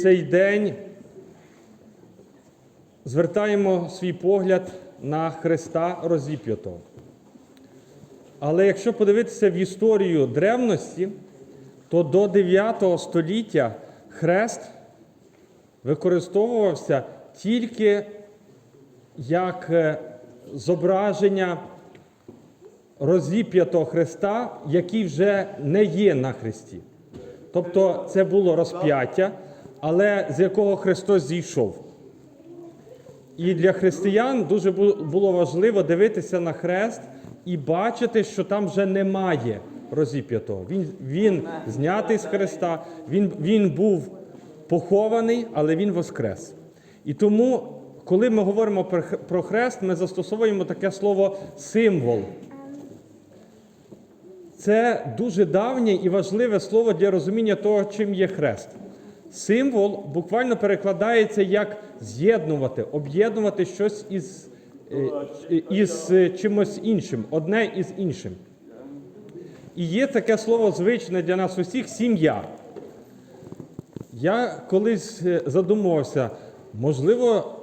цей день звертаємо свій погляд на Христа розіп'ятого. Але якщо подивитися в історію древності, то до 9 століття хрест використовувався тільки як е, зображення розіп'ятого Христа, який вже не є на Христі. Тобто це було розп'яття, але з якого Христос зійшов. І для християн дуже було важливо дивитися на хрест і бачити, що там вже немає розіп'ятого. Він, він знятий з хреста, він, він був похований, але він воскрес. І тому, коли ми говоримо про хрест, ми застосовуємо таке слово символ. Це дуже давнє і важливе слово для розуміння того, чим є хрест. Символ буквально перекладається як з'єднувати, об'єднувати щось із, е, із е, чимось іншим, одне із іншим. І є таке слово звичне для нас усіх сім'я. Я колись е, задумувався, можливо,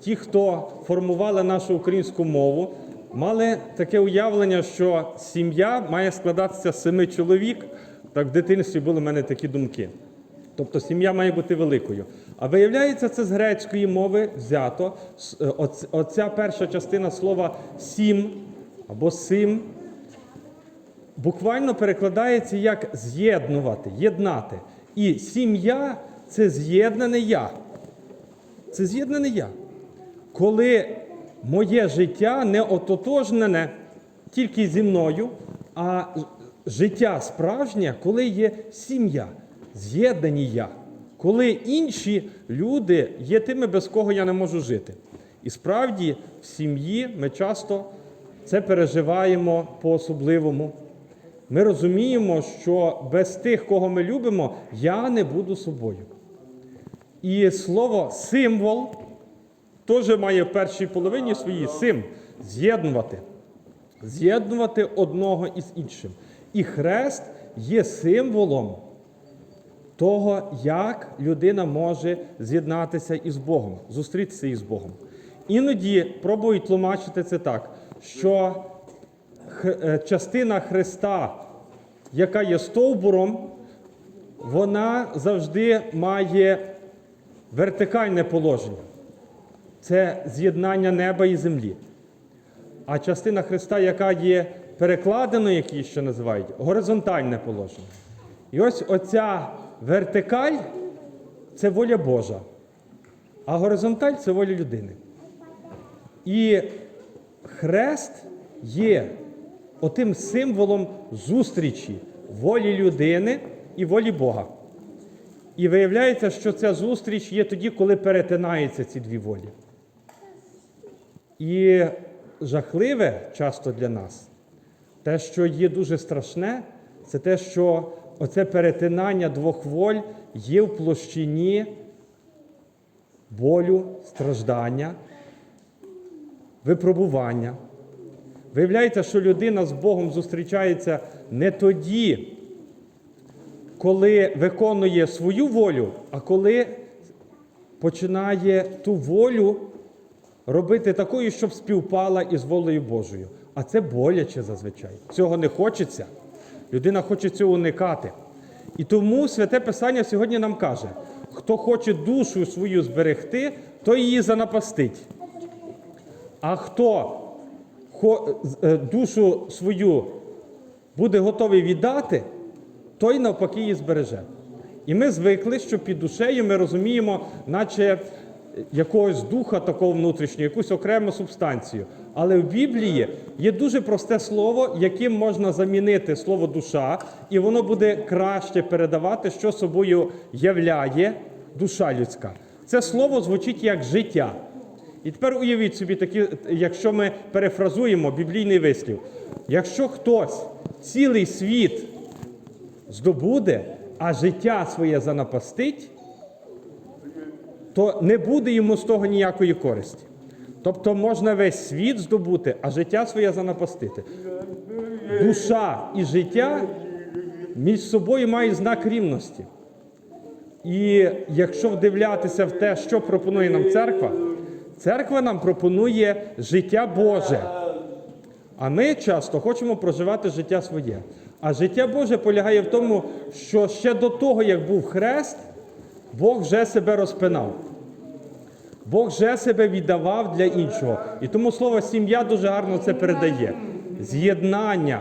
ті, хто формували нашу українську мову, мали таке уявлення, що сім'я має складатися з семи чоловік. Так в дитинстві були в мене такі думки. Тобто сім'я має бути великою. А виявляється, це з грецької мови взято. Е, оц- Оця перша частина слова сім або сим буквально перекладається як з'єднувати, єднати. І сім'я це з'єднане я. Це з'єднане я. Коли моє життя не ототожнене тільки зі мною, а життя справжнє, коли є сім'я, з'єднані я, коли інші люди є тими, без кого я не можу жити. І справді в сім'ї ми часто це переживаємо по-особливому. Ми розуміємо, що без тих, кого ми любимо, я не буду собою. І слово символ теж має в першій половині своїй сим з'єднувати. З'єднувати одного із іншим. І хрест є символом того, як людина може з'єднатися із Богом, зустрітися із Богом. Іноді пробують тлумачити це так, що е, частина Христа, яка є стовбуром, вона завжди має вертикальне положення. Це з'єднання неба і землі. А частина Христа, яка є перекладеною, як її ще називають, горизонтальне положення. І ось оця вертикаль це воля Божа, а горизонталь це воля людини. І хрест є отим символом зустрічі волі людини і волі Бога. І виявляється, що ця зустріч є тоді, коли перетинаються ці дві волі. І жахливе часто для нас, те, що є дуже страшне, це те, що оце перетинання двох воль є в площині болю, страждання, випробування. Виявляється, що людина з Богом зустрічається не тоді, коли виконує свою волю, а коли починає ту волю робити такою, щоб співпала із волею Божою. А це боляче зазвичай. Цього не хочеться. Людина хоче цього уникати. І тому святе Писання сьогодні нам каже: хто хоче душу свою зберегти, то її занапастить. А хто е, душу свою буде готовий віддати, той навпаки її збереже. І ми звикли, що під душею ми розуміємо, наче якогось духа такого внутрішнього, якусь окрему субстанцію. Але в Біблії є дуже просте слово, яким можна замінити слово душа, і воно буде краще передавати, що собою являє душа людська. Це слово звучить як життя. І тепер уявіть собі, такі, якщо ми перефразуємо біблійний вислів, якщо хтось цілий світ здобуде, а життя своє занапастить, то не буде йому з того ніякої користі. Тобто можна весь світ здобути, а життя своє занапастити. Душа і життя між собою мають знак рівності. І якщо вдивлятися в те, що пропонує нам церква, церква нам пропонує життя Боже. А ми часто хочемо проживати життя своє. А життя Боже полягає в тому, що ще до того, як був хрест, Бог вже себе розпинав. Бог вже себе віддавав для іншого. І тому слово сім'я дуже гарно це передає. З'єднання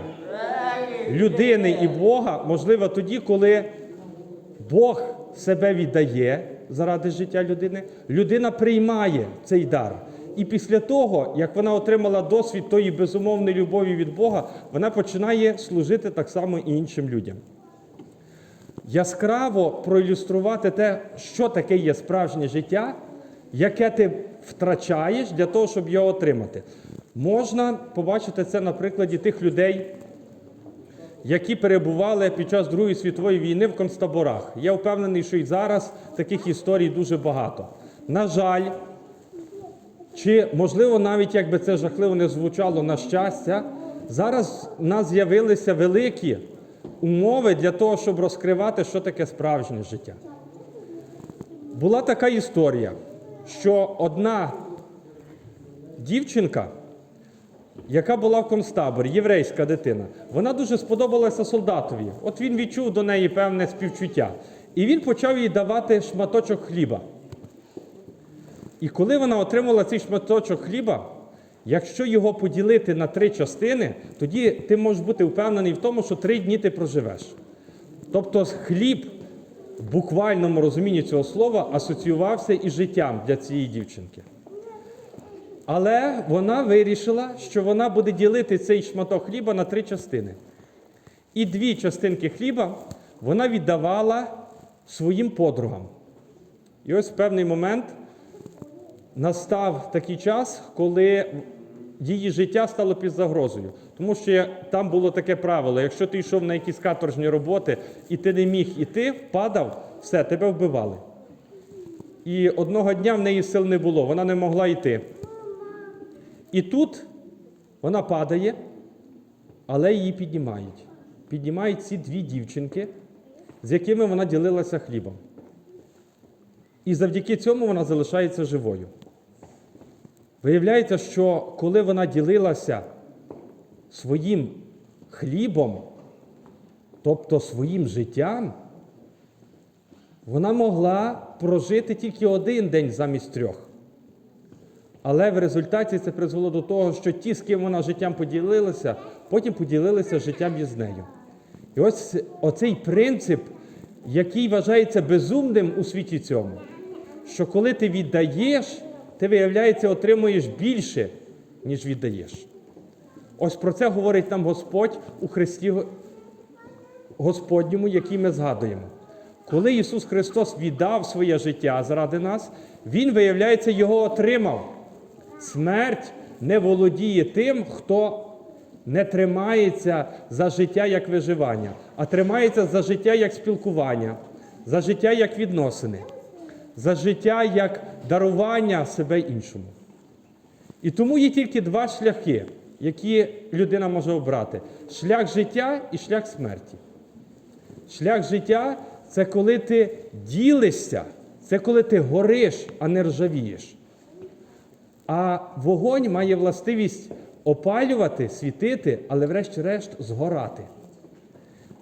людини і Бога можливо тоді, коли Бог себе віддає заради життя людини, людина приймає цей дар. І після того, як вона отримала досвід тої безумовної любові від Бога, вона починає служити так само і іншим людям. Яскраво проілюструвати те, що таке є справжнє життя, яке ти втрачаєш для того, щоб його отримати. Можна побачити це на прикладі тих людей, які перебували під час Другої світової війни в концтаборах. Я впевнений, що і зараз таких історій дуже багато. На жаль, чи можливо, навіть якби це жахливо не звучало на щастя, зараз в нас з'явилися великі умови для того, щоб розкривати, що таке справжнє життя. Була така історія, що одна дівчинка, яка була в концтаборі, єврейська дитина, вона дуже сподобалася солдатові. От він відчув до неї певне співчуття. І він почав їй давати шматочок хліба. І коли вона отримала цей шматочок хліба, якщо його поділити на три частини, тоді ти можеш бути впевнений в тому, що три дні ти проживеш. Тобто хліб в буквальному розумінні цього слова асоціювався із життям для цієї дівчинки. Але вона вирішила, що вона буде ділити цей шматок хліба на три частини. І дві частинки хліба вона віддавала своїм подругам. І ось в певний момент настав такий час, коли її життя стало під загрозою. Тому що там було таке правило: якщо ти йшов на якісь каторжні роботи і ти не міг іти, падав, все, тебе вбивали. І одного дня в неї сил не було, вона не могла йти. І тут вона падає, але її піднімають. Піднімають ці дві дівчинки, з якими вона ділилася хлібом. І завдяки цьому вона залишається живою. Виявляється, що коли вона ділилася своїм хлібом, тобто своїм життям, вона могла прожити тільки один день замість трьох. Але в результаті це призвело до того, що ті, з ким вона життям поділилася, потім поділилися життям із нею. І ось оцей принцип, який вважається безумним у світі цьому, що коли ти віддаєш, ти, виявляється, отримуєш більше, ніж віддаєш. Ось про це говорить нам Господь у Христі Господньому, який ми згадуємо. Коли Ісус Христос віддав своє життя заради нас, Він, виявляється, його отримав. Смерть не володіє тим, хто не тримається за життя як виживання, а тримається за життя як спілкування, за життя як відносини, за життя як дарування себе іншому. І тому є тільки два шляхи, які людина може обрати: шлях життя і шлях смерті. Шлях життя це коли ти ділишся, це коли ти гориш, а не ржавієш. А вогонь має властивість опалювати, світити, але врешті-решт згорати.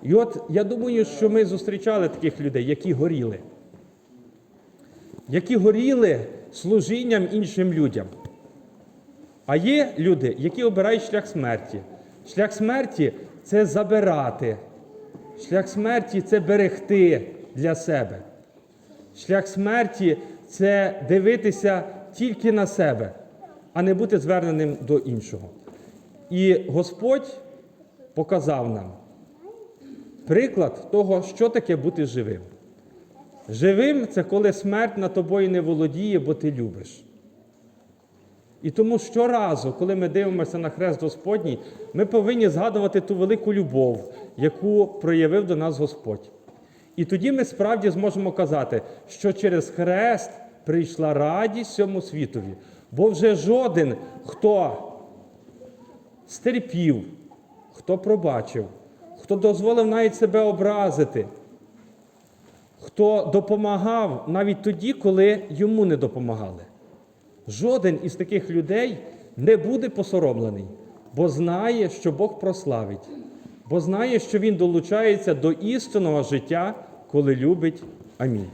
І от я думаю, що ми зустрічали таких людей, які горіли, які горіли служінням іншим людям. А є люди, які обирають шлях смерті. Шлях смерті це забирати. Шлях смерті це берегти для себе. Шлях смерті це дивитися тільки на себе, а не бути зверненим до іншого. І Господь показав нам приклад того, що таке бути живим. Живим це коли смерть над тобою не володіє, бо ти любиш. І тому щоразу, коли ми дивимося на хрест Господній, ми повинні згадувати ту велику любов, яку проявив до нас Господь. І тоді ми справді зможемо казати, що через хрест прийшла радість всьому світові. Бо вже жоден, хто стерпів, хто пробачив, хто дозволив навіть себе образити, хто допомагав навіть тоді, коли йому не допомагали. Жоден із таких людей не буде посоромлений, бо знає, що Бог прославить, бо знає, що він долучається до істинного життя, коли любить. Амінь.